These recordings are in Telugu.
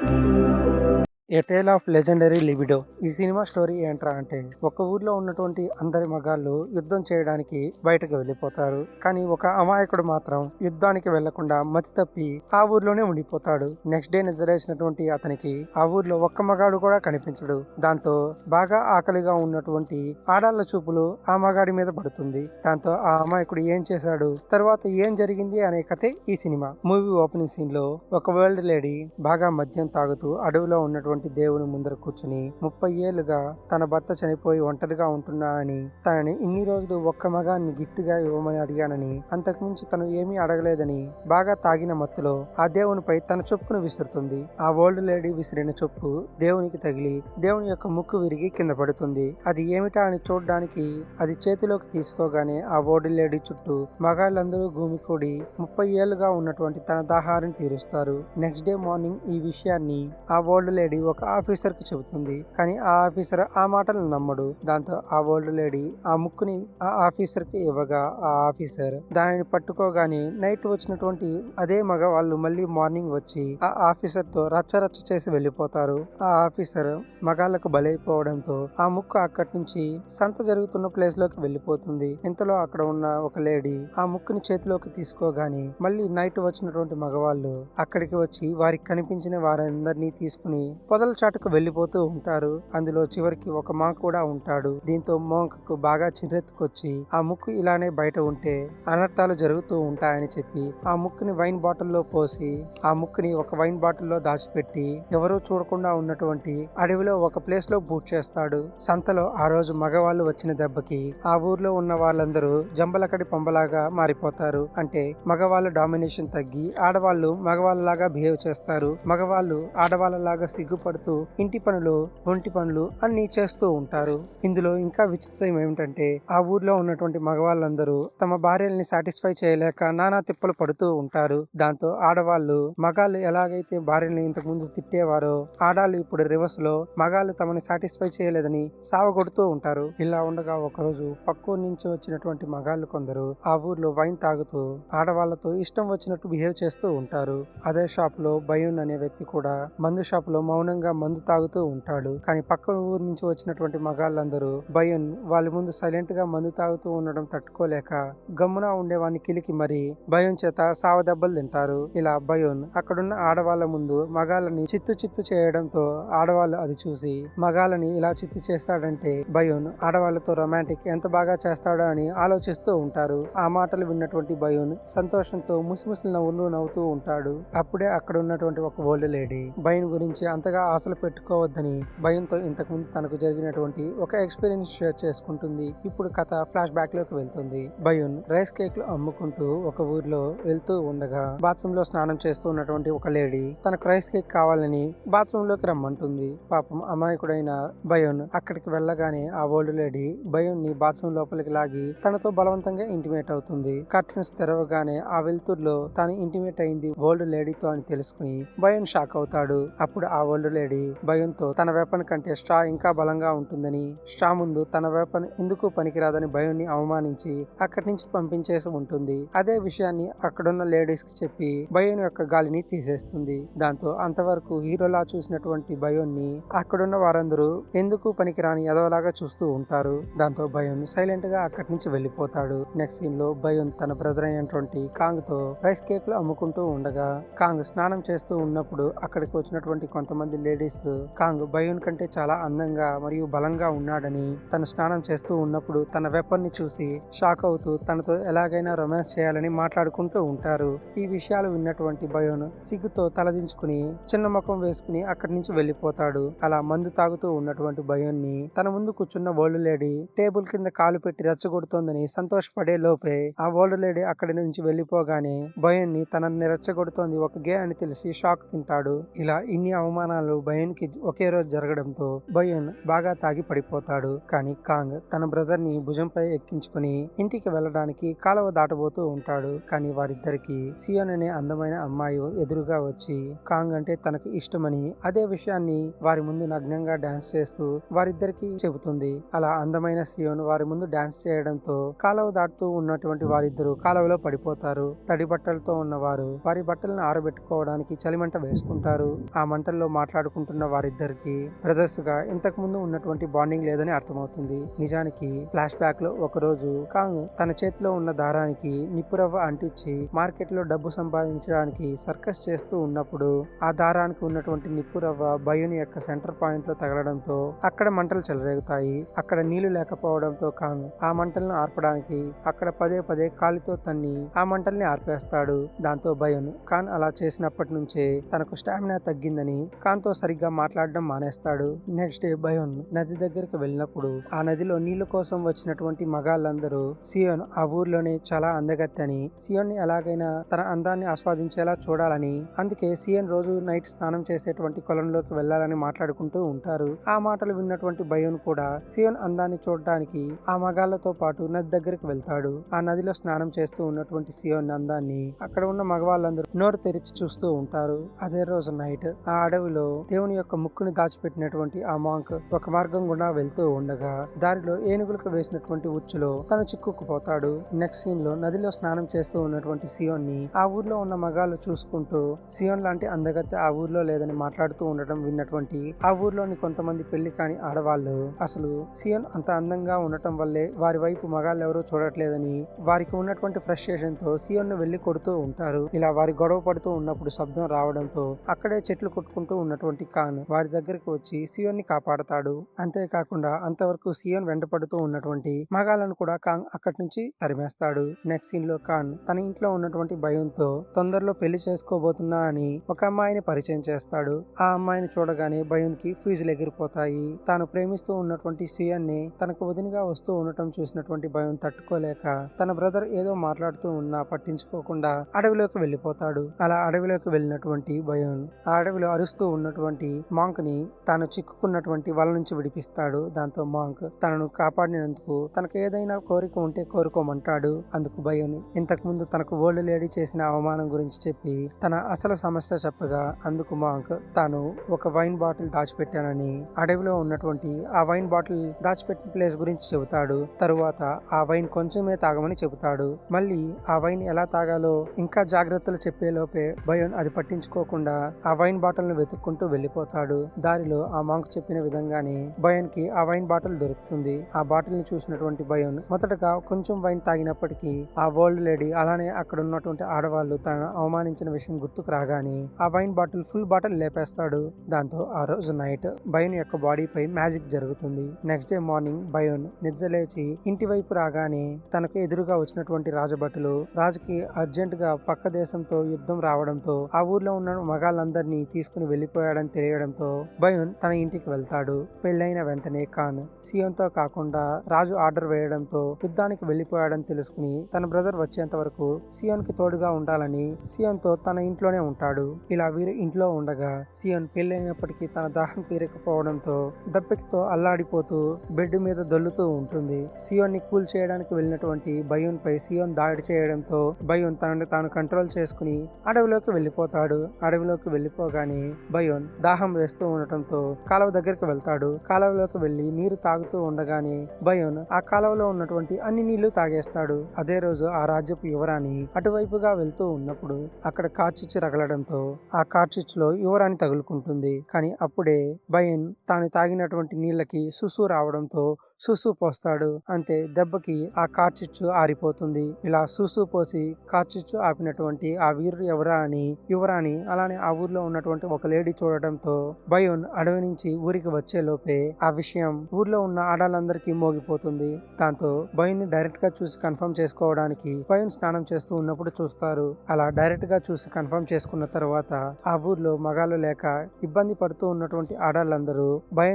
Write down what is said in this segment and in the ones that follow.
どうぞ。a tale of legendary libido ఈ సినిమా స్టోరీ ఏంట్రా అంటే ఒక ఊర్లో ఉన్నటువంటి అందరి మగాళ్ళు యుద్ధం చేయడానికి బయటకు వెళ్ళిపోతారు. కానీ ఒక అమాయకుడు మాత్రం యుద్ధానికి వెళ్ళకుండా మతి తప్పి ఆ ఊర్లోనే ఉండిపోతాడు. నెక్స్ట్ డే నిద్రలేసినటువంటి అతనికి ఆ ఊర్లో ఒక్క మగాడు కూడా కనిపించడు. దాంతో బాగా ఆకలిగా ఉన్నటువంటి ఆడాళ్ళ చూపులు ఆ మగాడి మీద పడుతుంది. దాంతో ఆ అమాయకుడు ఏం చేశాడు? తర్వాత ఏం జరిగింది అనే కథే ఈ సినిమా. మూవీ ఓపెనింగ్ సీన్లో ఒక వరల్డ్ లేడీ బాగా మద్యం తాగుతూ అడవిలో ఉన్నటువంటి దేవుని ముందర కూర్చుని ముప్పై ఏళ్ళుగా తన భర్త చనిపోయి ఒంటరిగా ఉంటున్నా అని తనని ఇన్ని రోజులు ఒక్క మగాన్ని గిఫ్ట్గా ఇవ్వమని అడిగానని అంతకుమించి తను ఏమీ అడగలేదని బాగా తాగిన మత్తులో ఆ దేవునిపై తన చొప్పును విసురుతుంది. ఆ ఓల్డ్ లేడీ విసిరిన చొప్పు దేవునికి తగిలి దేవుని యొక్క ముక్కు విరిగి కింద పడుతుంది. అది ఏమిటా అని చూడడానికి అది చేతిలోకి తీసుకోగానే ఆ ఓల్డ్ లేడీ చుట్టూ మగాళ్ళందరూ భూమికూడి ముప్పై ఏళ్ళుగా ఉన్నటువంటి తన దాహారిని తీరుస్తారు. నెక్స్ట్ డే మార్నింగ్ ఈ విషయాన్ని ఆ ఓల్డ్ లేడీ ఒక ఆఫీసర్కి చెబుతుంది. కానీ ఆ ఆఫీసర్ ఆ మాటలు నమ్మడు. దాంతో ఆ ఓల్డ్ లేడీ ఆ ముక్కుని ఆ ఆఫీసర్కి ఇవ్వగా ఆ ఆఫీసర్ దానిని పట్టుకోగానే నైట్ వచ్చినటువంటి అదే మగ వాళ్ళు మళ్ళీ మార్నింగ్ వచ్చి ఆ ఆఫీసర్తో రచ్చ రచ్చ చేసి వెళ్ళిపోతారు. ఆ ఆఫీసర్ మగాళ్ళకు బలైపోవడంతో ఆ ముక్కు అక్కడి నుంచి సంత జరుగుతున్న ప్లేస్లోకి వెళ్ళిపోతుంది. ఇంతలో అక్కడ ఉన్న ఒక లేడీ ఆ ముక్కుని చేతిలోకి తీసుకోగానే మళ్ళీ నైట్ వచ్చినటువంటి మగవాళ్ళు అక్కడికి వచ్చి వారికి కనిపించిన వారందరినీ తీసుకుని మొదల చాటుకు వెళ్ళిపోతూ ఉంటారు. అందులో చివరికి ఒక మాంక్ కూడా ఉంటాడు. దీంతో మాంక్కు బాగా చిరెత్తుకొచ్చి ఆ ముక్కు ఇలానే బయట ఉంటే అనర్థాలు జరుగుతూ ఉంటాయని చెప్పి ఆ ముక్కుని వైన్ బాటిల్లో పోసి ఆ ముక్కుని ఒక వైన్ బాటిల్లో దాచిపెట్టి ఎవరూ చూడకుండా ఉన్నటువంటి అడవిలో ఒక ప్లేస్లో బూట్ చేస్తాడు. సంతలో ఆ రోజు మగవాళ్ళు వచ్చిన దెబ్బకి ఆ ఊర్లో ఉన్న వాళ్ళందరూ జంబలకడి పంబలాగా మారిపోతారు. అంటే మగవాళ్ళ డామినేషన్ తగ్గి ఆడవాళ్ళు మగవాళ్ళలాగా బిహేవ్ చేస్తారు. మగవాళ్ళు ఆడవాళ్ళలాగా పడుతూ ఇంటి పనులు ఒంటి పనులు అన్ని చేస్తూ ఉంటారు. ఇందులో ఇంకా విచిత్రం ఏమిటంటే ఆ ఊర్లో ఉన్నటువంటి మగవాళ్ళందరూ తమ భార్యల్ని సాటిస్ఫై చేయలేక నానా తిప్పలు పడుతూ ఉంటారు. దాంతో ఆడవాళ్ళు మగాళ్ళు ఎలాగైతే భార్యల్ని ఇంతకు ముందు తిట్టేవారో ఆడాళ్ళు ఇప్పుడు రివర్స్లో మగాళ్ళు తమని సాటిస్ఫై చేయలేదని సావగొడుతూ ఉంటారు. ఇలా ఉండగా ఒకరోజు పక్కూరు నుంచి వచ్చినటువంటి మగాళ్ళు కొందరు ఆ ఊర్లో వైన్ తాగుతూ ఆడవాళ్ళతో ఇష్టం వచ్చినట్టు బిహేవ్ చేస్తూ ఉంటారు. అదే షాప్లో బయూన్ అనే వ్యక్తి కూడా మందు షాప్లో మౌనంగా మందు తాగుతూ ఉంటాడు. కానీ పక్క ఊరు నుంచి వచ్చినటువంటి మగాళ్ళందరూ బయూన్ వాళ్ళ ముందు సైలెంట్గా మందు తాగుతూ ఉండడం తట్టుకోలేక గమ్మున ఉండేవాడిని కిలికి మరి భయం చేత సావ దెబ్బలు తింటారు. ఇలా భయోన్ అక్కడున్న ఆడవాళ్ళ ముందు మగాళ్ళని చిత్తు చిత్తు చేయడంతో ఆడవాళ్ళు అది చూసి మగాళ్ళని ఇలా చిత్తు చేస్తాడంటే భయోన్ ఆడవాళ్ళతో రొమాంటిక్ ఎంత బాగా చేస్తాడో అని ఆలోచిస్తూ ఉంటారు. ఆ మాటలు విన్నటువంటి భయోన్ సంతోషంతో ముసిముసి నవ్వులు నవ్వుతూ ఉంటాడు. అప్పుడే అక్కడ ఉన్నటువంటి ఒక ఓల్డ్ లేడీ భయం గురించి అంతగా ఆశలు పెట్టుకోవద్దని భయంతో ఇంతకుముందు తనకు జరిగినటువంటి ఒక ఎక్స్పీరియన్స్ షేర్ చేసుకుంటుంది. ఇప్పుడు కథ ఫ్లాష్ బ్యాక్లోకి వెళ్తుంది. భయూన్ రైస్ కేక్లు అమ్ముకుంటూ ఒక ఊర్లో వెళ్తూ ఉండగా బాత్రూమ్లో స్నానం చేస్తూ ఉన్నటువంటి ఒక లేడీ తనకు రైస్ కేక్ కావాలని బాత్రూమ్లోకి రమ్మంటుంది. పాపం అమాయకుడైన భయోన్ అక్కడికి వెళ్ళగానే ఆ ఓల్డ్ లేడీ భయోన్ని బాత్రూమ్ లోపలికి లాగి తనతో బలవంతంగా ఇంటిమేట్ అవుతుంది. కర్టన్స్ తెరవగానే ఆ వెలుతురులో తాను ఇంటిమేట్ అయింది ఓల్డ్ లేడీతో అని తెలుసుకుని భయోన్ షాక్ అవుతాడు. అప్పుడు ఆ ఓల్డ్ లేడీ భయంతో తన వెపన్ కంటే స్ట్రా ఇంకా బలంగా ఉంటుందని స్ట్రా ముందు తన వెపన్ ఎందుకు పనికిరాదని భయోన్ని అవమానించి అక్కడి నుంచి పంపించేసి ఉంటుంది. అదే విషయాన్ని అక్కడున్న లేడీస్కి చెప్పి భయోన్ యొక్క గాలిని తీసేస్తుంది. దాంతో అంతవరకు హీరోలా చూసినటువంటి భయోన్ని అక్కడున్న వారందరూ ఎందుకు పనికిరాని ఎదవలాగా చూస్తూ ఉంటారు. దాంతో భయోన్ సైలెంట్గా అక్కడి నుంచి వెళ్ళిపోతాడు. నెక్స్ట్ సీన్లో భయోన్ తన బ్రదర్ అయినటువంటి కాంగ్తో రైస్ కేక్లు అమ్ముకుంటూ ఉండగా కాంగ్ స్నానం చేస్తూ ఉన్నప్పుడు అక్కడికి వచ్చినటువంటి కొంతమంది లేడీస్ కాంగ్ భయోన్ కంటే చాలా అందంగా మరియు బలంగా ఉన్నాడని తను స్నానం చేస్తూ ఉన్నప్పుడు తన వెపన్ని చూసి షాక్ అవుతూ తనతో ఎలాగైనా రొమాన్స్ చేయాలని మాట్లాడుకుంటూ ఉంటారు. ఈ విషయాలు విన్నటువంటి బయోన్ సిగ్గుతో తలదించుకుని చిన్న ముఖం వేసుకుని అక్కడి నుంచి వెళ్ళిపోతాడు అలా మందు తాగుతూ ఉన్నటువంటి భయోన్ని తన ముందు కూర్చున్న ఓల్డ్ లేడీ టేబుల్ కింద కాలు పెట్టి రెచ్చగొడుతోందని సంతోషపడే లోపే ఆ ఓల్డ్ లేడీ అక్కడి నుంచి వెళ్ళిపోగానే భయోన్ని తనని రెచ్చగొడుతోంది ఒక గే అని తెలిసి షాక్ తింటాడు. ఇలా ఇన్ని అవమానాలు సంఘటనలు భయన్కి ఒకే రోజు జరగడంతో భయన్ బాగా తాగి పడిపోతాడు. కానీ కాంగ్ తన బ్రదర్ని భుజంపై ఎక్కించుకుని ఇంటికి వెళ్ళడానికి కాలువ దాటబోతూ ఉంటాడు. కానీ వారిద్దరికి సియోన్ అనే అందమైన అమ్మాయి ఎదురుగా వచ్చి కాంగ్ అంటే తనకు ఇష్టమని అదే విషయాన్ని వారి ముందు నగ్నంగా డాన్స్ చేస్తూ వారిద్దరికి చెబుతుంది. అలా అందమైన సియోన్ వారి ముందు డాన్స్ చేయడంతో కాలువ దాటుతూ ఉన్నటువంటి వారిద్దరు కాలువలో పడిపోతారు. తడి బట్టలతో ఉన్నవారు వారి బట్టలను ఆరబెట్టుకోవడానికి చలిమంట వేసుకుంటారు. ఆ మంటల్లో మాట్లాడుకుంటున్న వారిద్దరికి బ్రదర్స్గా ఇంతకు ముందు ఉన్నటువంటి బాండింగ్ లేదని అర్థమవుతుంది. నిజానికి ఫ్లాష్ బ్యాక్లో ఒక రోజు కాంగ్ తన చేతిలో ఉన్న దారానికి నిప్పురవ్వ అంటించి మార్కెట్లో డబ్బు సంపాదించడానికి సర్కస్ చేస్తూ ఉన్నప్పుడు ఆ దారానికి ఉన్నటువంటి నిప్పురవ్వ బయోని యొక్క సెంటర్ పాయింట్లో తగలడంతో అక్కడ మంటలు చెలరేగుతాయి. అక్కడ నీళ్ళు లేకపోవడంతో కాంగ్ ఆ మంటలను ఆర్పడానికి అక్కడ పదే పదే కాలితో తన్ని ఆ మంటల్ని ఆర్పేస్తాడు దాంతో భయం ఖాన్ అలా చేసినప్పటి నుంచే తనకు స్టామినా తగ్గిందని ఖాన్తో తో సరిగ్గా మాట్లాడడం మానేస్తాడు. నెక్స్ట్ డే బయోన్ నది దగ్గరికి వెళ్ళినప్పుడు ఆ నదిలో నీళ్ళ కోసం వచ్చినటువంటి మగాళ్ళందరూ సియోన్ ఆ ఊర్లోనే చాలా అందగత్తని సియోన్ని ఎలాగైనా తన అందాన్ని ఆస్వాదించేలా చూడాలని అందుకే సియోన్ రోజు నైట్ స్నానం చేసేటువంటి కొలంలోకి వెళ్ళాలని మాట్లాడుకుంటూ ఉంటారు. ఆ మాటలు విన్నటువంటి బయోన్ కూడా సియోన్ అందాన్ని చూడడానికి ఆ మగాళ్ళతో పాటు నది దగ్గరికి వెళ్తాడు. ఆ నదిలో స్నానం చేస్తూ ఉన్నటువంటి సియోన్ అందాన్ని అక్కడ ఉన్న మగవాళ్ళందరూ నోరు తెరిచి చూస్తూ ఉంటారు. అదే రోజు నైట్ ఆ అడవిలో దేవుని యొక్క ముక్కుని దాచిపెట్టినటువంటి ఆ మాంక్ ఒక మార్గం గుండా వెళ్తూ ఉండగా దారిలో ఏనుగులకు వేసినటువంటి ఉచ్చులో తను చిక్కుకుపోతాడు. నెక్స్ట్ సీన్లో నదిలో స్నానం చేస్తూ ఉన్నటువంటి సియోన్ని ఆ ఊర్లో ఉన్న మగాళ్ళు చూసుకుంటూ సియోన్ లాంటి అందగత్తె ఆ ఊర్లో లేదని మాట్లాడుతూ ఉండటం విన్నటువంటి ఆ ఊర్లోని కొంతమంది పెళ్ళి కాని ఆడవాళ్ళు అసలు సియోన్ అంత అందంగా ఉండటం వల్లే వారి వైపు మగాళ్ళు ఎవరూ చూడట్లేదని వారికి ఉన్నటువంటి ఫ్రస్ట్రేషన్తో సియోన్ను వెళ్ళి కొడుతూ ఉంటారు. ఇలా వారి గొడవ పడుతూ ఉన్నప్పుడు శబ్దం రావడంతో అక్కడే చెట్లు కొట్టుకుంటూ ఉన్నటువంటి ఖాన్ వారి దగ్గరికి వచ్చి సియోన్ని కాపాడతాడు. అంతేకాకుండా అంతవరకు సియోన్ వెంటపడుతూ ఉన్నటువంటి మగాలను కూడా కాంగ్ అక్కడి నుంచి తరిమేస్తాడు. నెక్స్ట్ సీన్లో ఖాన్ తన ఇంట్లో ఉన్నటువంటి భయంతో తొందరలో పెళ్ళి చేసుకోబోతున్నా అని ఒక అమ్మాయిని పరిచయం చేస్తాడు. ఆ అమ్మాయిని చూడగానే భయం కి ఫీజులు ఎగిరిపోతాయి. తాను ప్రేమిస్తూ ఉన్నటువంటి సియోన్ని తనకు వదినగా వస్తూ ఉండటం చూసినటువంటి భయం తట్టుకోలేక తన బ్రదర్ ఏదో మాట్లాడుతూ ఉన్నా పట్టించుకోకుండా అడవిలోకి వెళ్ళిపోతాడు. అలా అడవిలోకి వెళ్ళినటువంటి భయం ఆ అడవిలో అరుస్తూ ఉన్న ఉన్నటువంటి మాంక్ని తాను చిక్కుకున్నటువంటి వల నుంచి విడిపిస్తాడు. దాంతో మాంక్ తనను కాపాడినందుకు తనకు ఏదైనా కోరిక ఉంటే కోరుకోమంటాడు. అందుకు భయోని ఇంతకు ముందు తనకు ఓల్డ్ లేడీ చేసిన అవమానం గురించి చెప్పి తన అసలు సమస్య చెప్పగా అందుకు మాంక్ తాను ఒక వైన్ బాటిల్ దాచిపెట్టానని అడవిలో ఉన్నటువంటి ఆ వైన్ బాటిల్ దాచిపెట్టిన ప్లేస్ గురించి చెబుతాడు. తరువాత ఆ వైన్ కొంచెమే తాగమని చెబుతాడు. మళ్ళీ ఆ వైన్ ఎలా తాగాలో ఇంకా జాగ్రత్తలు చెప్పే లోపే భయోన్ అది పట్టించుకోకుండా ఆ వైన్ బాటిల్ను వెతుక్కుంటూ వెళ్ళిపోతాడు. దారిలో ఆ మాంక్ చెప్పిన విధంగానే భయోన్కి ఆ వైన్ బాటిల్ దొరుకుతుంది. ఆ బాటిల్ని చూసినటువంటి భయోన్ మొదటగా కొంచెం వైన్ తాగినప్పటికీ ఆ ఓల్డ్ లేడీ అలానే అక్కడ ఉన్నటువంటి ఆడవాళ్ళు తన అవమానించిన విషయం గుర్తుకు రాగానే ఆ వైన్ బాటిల్ ఫుల్ బాటిల్ లేపేస్తాడు. దాంతో ఆ రోజు నైట్ బయోన్ యొక్క బాడీపై మ్యాజిక్ జరుగుతుంది. నెక్స్ట్ డే మార్నింగ్ బయోన్ నిద్ర లేచి ఇంటి వైపు రాగానే తనకు ఎదురుగా వచ్చినటువంటి రాజభటులు రాజుకి అర్జెంట్గా పక్క దేశంతో యుద్ధం రావడంతో ఆ ఊర్లో ఉన్న మగాళ్ళందరినీ తీసుకుని చనిపోయాడని తెలియడంతో బయోన్ తన ఇంటికి వెళ్తాడు. పెళ్ళైన వెంటనే ఖాన్ సీఎంతో కాకుండా రాజు ఆర్డర్ వేయడంతో యుద్ధానికి వెళ్ళిపోయాడని తెలుసుకుని తన బ్రదర్ వచ్చేంత వరకు సియోన్కి తోడుగా ఉండాలని సియోన్తో తన ఇంట్లోనే ఉంటాడు. ఇలా వీరు ఇంట్లో ఉండగా సియోన్ పెళ్ళైనప్పటికీ తన దాహం తీరకపోవడంతో దప్పికితో అల్లాడిపోతూ బెడ్ మీద దొల్లుతూ ఉంటుంది. సియోన్ని కూల్ చేయడానికి వెళ్ళినటువంటి బయోన్ పై సియోన్ దాడి చేయడంతో బయోన్ తనని తాను కంట్రోల్ చేసుకుని అడవిలోకి వెళ్ళిపోతాడు. అడవిలోకి వెళ్ళిపోగానే బయోన్ దాహం వేస్తూ ఉండటంతో కాలువ దగ్గరికి వెళ్తాడు. కాలువలోకి వెళ్ళి నీరు తాగుతూ ఉండగానే భయోన్ ఆ కాలువలో ఉన్నటువంటి అన్ని నీళ్ళు తాగేస్తాడు. అదే రోజు ఆ రాజ్యపు యువరాణి అటువైపుగా వెళ్తూ ఉన్నప్పుడు అక్కడ కార్చిచ్చు రగలడంతో ఆ కార్చిచ్చులో యువరాణి తగులుకుంటుంది. కానీ అప్పుడే భయన్ తాను తాగినటువంటి నీళ్ళకి సుసు రావడంతో సూసు పోస్తాడు అంతే దెబ్బకి ఆ కార్చిచ్చు ఆరిపోతుంది. ఇలా సూసు పోసి కార్చిచ్చు ఆపినటువంటి ఆ వీరుడు ఎవరా అని యువరాణి అలానే ఆ ఊర్లో ఉన్నటువంటి ఒక లేడీ చూడటంతో బయోన్ అడవి నుంచి ఊరికి వచ్చే లోపే ఆ విషయం ఊర్లో ఉన్న ఆడాలందరికీ మోగిపోతుంది. దాంతో బయోన్ని డైరెక్ట్గా చూసి కన్ఫర్మ్ చేసుకోవడానికి బయోన్ స్నానం చేస్తూ ఉన్నప్పుడు చూస్తారు. అలా డైరెక్ట్గా చూసి కన్ఫర్మ్ చేసుకున్న తర్వాత ఆ ఊర్లో మగాళ్ళు లేక ఇబ్బంది పడుతూ ఉన్నటువంటి ఆడాళ్ళందరూ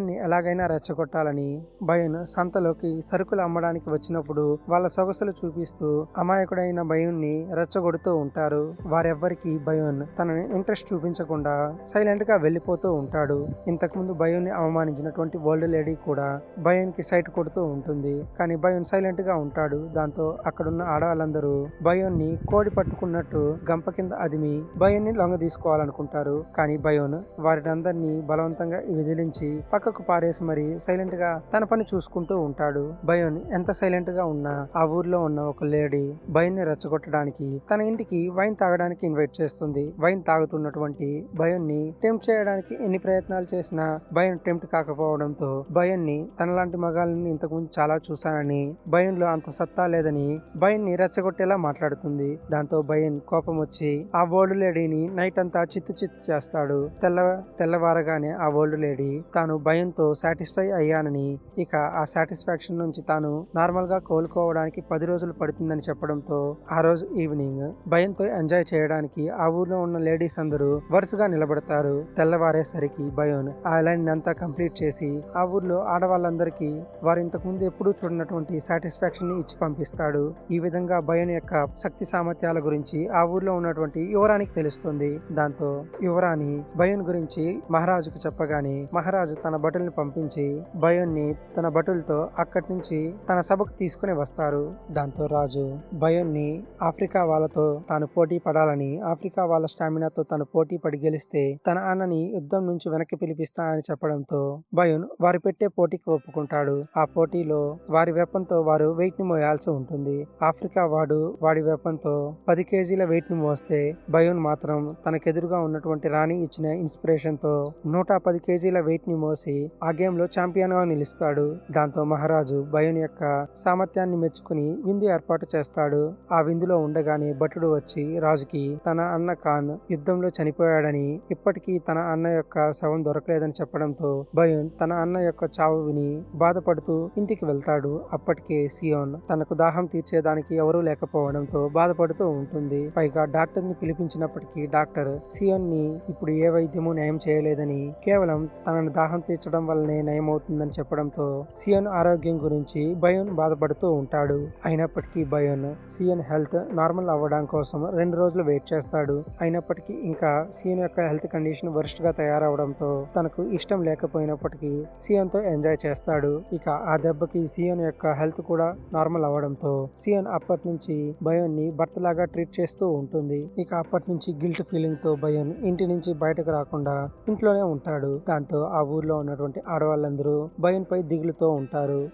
ని ఎలాగైనా రెచ్చగొట్టాలని భయన్ సంతలోకి సరుకులు అమ్మడానికి వచ్చినప్పుడు వాళ్ళ సొగసులు చూపిస్తూ అమాయకుడైన భయుణ్ణి రెచ్చగొడుతూ ఉంటారు. వారెవ్వరికి భయోన్ తనని ఇంట్రెస్ట్ చూపించకుండా సైలెంట్గా వెళ్ళిపోతూ ఉంటాడు. ఇంతకుముందు భయోన్ని అవమానించినటువంటి వరల్డ్ లేడీ కూడా భయోన్కి సైట్ కొడుతూ ఉంటుంది. కానీ భయోన్ సైలెంట్గా ఉంటాడు. దాంతో అక్కడున్న ఆడవాళ్ళందరూ భయోన్ని కోడి పట్టుకున్నట్టు గంప కింద అదిమి భయోన్ని లొంగ తీసుకోవాలనుకుంటారు. కానీ భయోన్ వారిని అందరినీ బలవంతంగా విదిలించి పక్కకు పారేసి మరి సైలెంట్గా తన పని చూసుకుంటూ ఉంటాడు. భయోన్ ఎంత సైలెంట్గా ఉన్నా ఆ ఊర్లో ఉన్న ఒక లేడీ భయోన్ని రెచ్చగొట్టడానికి తన ఇంటికి వైన్ తాగడానికి ఇన్వైట్ చేస్తుంది. వైన్ తాగుతున్నటువంటి భయోన్ని టెంప్ట్ చేయడానికి ఎన్ని ప్రయత్నాలు చేసినా భయం టెంప్ట్ కాకపోవడంతో భయం ని తనలాంటి మగాళ్ళని ఇంతకుముందు చాలా చూశానని భయంలో అంత సత్తా లేదని భయం ని రెచ్చగొట్టేలా మాట్లాడుతుంది. దాంతో భయం కోపం వచ్చి ఆ ఓల్డ్ లేడీని నైట్ అంతా చిత్తు చిత్తు చేస్తాడు. తెల్ల తెల్లవారగానే ఆ ఓల్డ్ లేడీ తాను భయంతో సాటిస్ఫై అయ్యానని ఇక ఆ సాటిస్ఫాక్షన్ నుంచి తాను నార్మల్గా కోలుకోవడానికి పది రోజులు పడుతుందని చెప్పడంతో ఆ రోజు ఈవినింగ్ భయంతో ఎంజాయ్ చేయడానికి ఆ ఊర్లో ఉన్న లేడీస్ అందరూ వరుసగా నిలబడతారు. తెల్లవారేసరికి భయోన్ ఆ లైన్ అంతా కంప్లీట్ చేసి ఆ ఊర్లో ఆడవాళ్ళందరికీ వారు ఇంతకు ముందు ఎప్పుడూ చూడనటువంటి సాటిస్ఫాక్షన్ని ఇచ్చి పంపిస్తాడు. ఈ విధంగా భయం యొక్క శక్తి సామర్థ్యాల గురించి ఆ ఊర్లో ఉన్నటువంటి యువరానికి తెలుస్తుంది. దాంతో యువరాణి భయం గురించి మహారాజుకు చెప్పగానే మహారాజు తన భటుల్ని పంపించి భయోన్ని తన భటులతో అక్కడి నుంచి తన సభకు తీసుకుని వస్తారు. దాంతో రాజు భయోన్ని ఆఫ్రికా వాళ్ళతో తాను పోటీ పడాలని ఆఫ్రికా వాళ్ళ స్టామినాతో తను పోటీ పడి గెలిస్తే తన అన్నని యుద్ధం నుంచి వెనక్కి పిలిపిస్తానని చెప్పడంతో భయోన్ వారు పెట్టే పోటీకి ఒప్పుకుంటాడు. ఆ పోటీలో వారి వెపంతో వారు వెయిట్ని మోయాల్సి ఉంటుంది. ఆఫ్రికా వాడు వాడి వెపంతో పది కేజీల వెయిట్ని మోస్తే భయోన్ మాత్రం తనకెదురుగా ఉన్నటువంటి రాణి ఇచ్చిన ఇన్స్పిరేషన్తో నూట పది కేజీల వెయిట్ని మోసి ఆ గేమ్లో ఛాంపియన్గా నిలుస్తాడు. దాంతో మహారాజు భయోన్ యొక్క సామర్థ్యాన్ని మెచ్చుకుని విందు ఏర్పాటు చేస్తాడు. ఆ విందులో ఉండగానే భటుడు వచ్చి రాజుకి తన అన్న ఖాన్ యుద్ధంలో చనిపోయాడని ఇప్పటికీ తన అన్న యొక్క శవం దొరకలేదని చెప్పడంతో భయం తన అన్న యొక్క చావు విని బాధపడుతూ ఇంటికి వెళ్తాడు. అప్పటికే సియోన్ తనకు దాహం తీర్చేదానికి ఎవరూ లేకపోవడంతో బాధపడుతూ ఉంటుంది. పైగా డాక్టర్ని పిలిపించినప్పటికీ డాక్టర్ సియోన్ని ఇప్పుడు ఏ వైద్యము నయం చేయలేదని కేవలం తనను దాహం తీర్చడం వల్లనే నయమవుతుందని చెప్పడంతో సియోన్ ఆరోగ్యం గురించి భయోన్ బాధపడుతూ ఉంటాడు. అయినప్పటికీ భయోన్ సియన్ హెల్త్ నార్మల్ అవ్వడం కోసం రెండు రోజులు వెయిట్ చేస్తాడు. అయినప్పటికీ ఇంకా సియన్ యొక్క హెల్త్ కండిషన్ వరస్ట్గా తయారవడంతో తనకు ఇష్టం లేకపోయినప్పటికీ సియన్తో ఎంజాయ్ చేస్తాడు. ఇక ఆ దెబ్బకి సియన్ యొక్క హెల్త్ కూడా నార్మల్ అవ్వడంతో సియన్ అప్పటి నుంచి భయోన్ని భర్త లాగా ట్రీట్ చేస్తూ ఉంటుంది. ఇక అప్పటి నుంచి గిల్ట్ ఫీలింగ్తో భయోన్ ఇంటి నుంచి బయటకు రాకుండా ఇంట్లోనే ఉంటాడు. దాంతో ఆ ఊర్లో ఉన్నటువంటి ఆడవాళ్ళందరూ భయం పై దిగులుతో ఉంటారు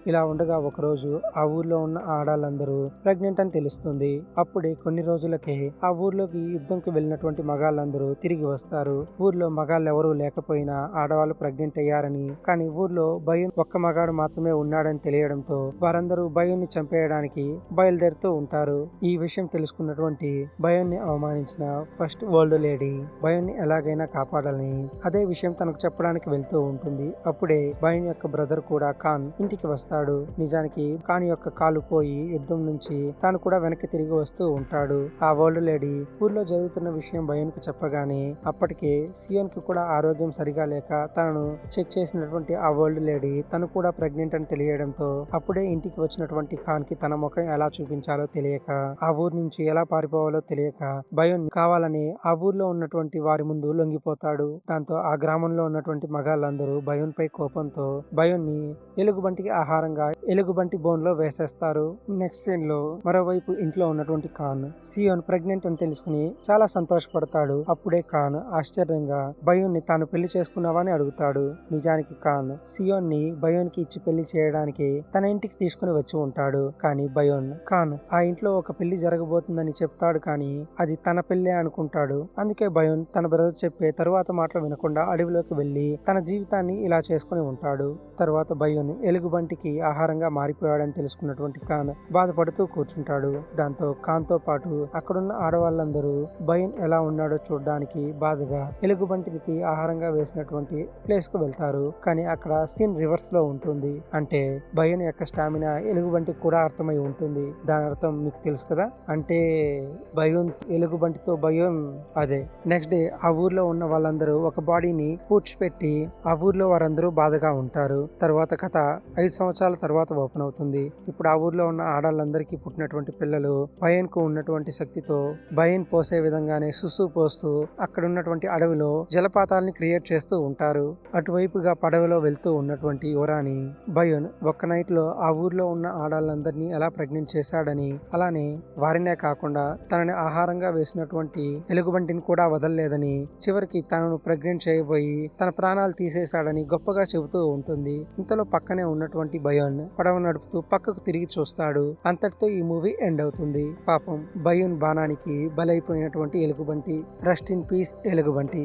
ఇలా ఉండగా ఒక రోజు ఆ ఊర్లో ఉన్న ఆడాళ్ళందరూ ప్రెగ్నెంట్ అని తెలుస్తుంది. అప్పుడే కొన్ని రోజులకే ఆ ఊర్లోకి యుద్ధంకి వెళ్ళినటువంటి మగాళ్ళందరూ తిరిగి వస్తారు. ఊర్లో మగాళ్ళు ఎవరూ లేకపోయినా ఆడవాళ్ళు ప్రెగ్నెంట్ అయ్యారని కానీ ఊర్లో భయం ఒక్క మగాడు మాత్రమే ఉన్నాడని తెలియడంతో వారందరూ భయాన్ని చంపేయడానికి బయలుదేరుతూ ఉంటారు. ఈ విషయం తెలుసుకున్నటువంటి భయాన్ని అవమానించిన ఫస్ట్ వరల్డ్ లేడీ భయాన్ని ఎలాగైనా కాపాడాలని అదే విషయం తనకు చెప్పడానికి వెళ్తూ ఉంటుంది. అప్పుడే భయం యొక్క బ్రదర్ కూడా ఖాన్ ఇంటికి వస్తాడు. నిజానికి కాని యొక్క కాలు పోయి యుద్ధం నుంచి తాను కూడా వెనక్కి తిరిగి వస్తూ ఉంటాడు. ఆ వరల్డ్ లేడీ ఊర్లో జరుగుతున్న విషయం భయానికి చెప్పగానే అప్పటికే సియోన్కి కూడా ఆరోగ్యం సరిగా లేక తనను చెక్ చేసినటువంటి ఆ వరల్డ్ లేడీ తను కూడా ప్రెగ్నెంట్ అని తెలియడంతో అప్పుడే ఇంటికి వచ్చినటువంటి ఖాన్కి తన ముఖం ఎలా చూపించాలో తెలియక ఆ ఊరు నుంచి ఎలా పారిపోవాలో తెలియక భయం కావాలని ఆ ఊర్లో ఉన్నటువంటి వారి ముందు లొంగిపోతాడు. దాంతో ఆ గ్రామంలో ఉన్నటువంటి మగాళ్ళందరూ భయం పై కోపంతో భయోన్ని ఎలుగుబంటికి ఆహారంగా ఎలుగుబంటి బోన్లో వేసేస్తారు? నెక్స్ట్ సీన్లో మరోవైపు ఇంట్లో ఉన్నటువంటి ఖాన్ సియోన్ ప్రెగ్నెంట్ అని తెలుసుకుని చాలా సంతోషపడతాడు. అప్పుడే ఖాన్ ఆశ్చర్యంగా భయోన్ని తాను పెళ్ళి చేసుకున్నావా? అని అడుగుతాడు. నిజానికి ఖాన్ సియోన్ని భయోన్కి ఇచ్చి పెళ్ళి చేయడానికి తన ఇంటికి తీసుకుని వచ్చి ఉంటాడు. కానీ భయోన్ ఖాన్ ఆ ఇంట్లో ఒక పెళ్ళి జరగబోతుందని చెప్తాడు కానీ అది తన పెళ్ళే అనుకుంటాడు. అందుకే భయోన్ తన బ్రదర్ చెప్పే తరువాత మాటలు వినకుండా అడవిలోకి వెళ్ళి తన జీవితాన్ని ఇలా చేసుకుని ఉంటాడు. తరువాత భయోన్ ఎలుగుబంటికి ఆహారంగా మారిపోయాడని తెలుసుకున్నటువంటి ఖాన్ బాధపడుతూ కూర్చుంటాడు. దాంతో ఖాన్తో పాటు అక్కడున్న ఆడవాళ్ళందరూ భయం ఎలా ఉన్నాడో చూడడానికి బాధగా ఎలుగుబంటికి ఆహారంగా వేసినటువంటి ప్లేస్కు వెళ్తారు. కానీ అక్కడ సీన్ రివర్స్లో ఉంటుంది. అంటే భయం యొక్క స్టామినా ఎలుగుబంటికి కూడా అర్థమై ఉంటుంది. దాని అర్థం మీకు తెలుసు కదా? అంటే భయం ఎలుగుబంటితో భయం అదే. నెక్స్ట్ డే ఆ ఊర్లో ఉన్న వాళ్ళందరూ ఒక బాడీని పూడ్చిపెట్టి ఆ ఊర్లో వారందరూ బాధగా ఉంటారు. తర్వాత కథ ఐదు సంవత్సరాల తర్వాత ఓపెన్ అవుతుంది. ఇప్పుడు ఆ ఊర్లో ఉన్న ఆడాళ్ళందరికీ పుట్టినటువంటి పిల్లలు భయన్కు ఉన్నటువంటి శక్తితో భయన్ పోసే విధంగానే సుసు పోస్తూ అక్కడ ఉన్నటువంటి అడవిలో జలపాతాలని క్రియేట్ చేస్తూ ఉంటారు. అటువైపుగా పడవలో వెళ్తూ ఉన్నటువంటి యువరాణి భయోన్ ఒక్క నైట్లో ఆ ఊర్లో ఉన్న ఆడాళ్ళందరినీ ఎలా ప్రెగ్నెంట్ చేశాడని అలానే వారినే కాకుండా తనని ఆహారంగా వేసినటువంటి ఎలుగుబంటిని కూడా వదలలేదని చివరికి తనను ప్రెగ్నెంట్ చేయబోయి తన ప్రాణాలు తీసేశాడని గొప్పగా చెబుతూ ఉంటుంది. ఇంతలో పక్కనే ఉన్న ఉన్నటువంటి భయోన్ పడవ నడుపుతూ పక్కకు తిరిగి చూస్తాడు. అంతటితో ఈ మూవీ ఎండ్ అవుతుంది. పాపం భయోన్ బాణానికి బలైపోయినటువంటి ఎలుగుబంటి. రెస్ట్ ఇన్ పీస్ ఎలుగుబంటి.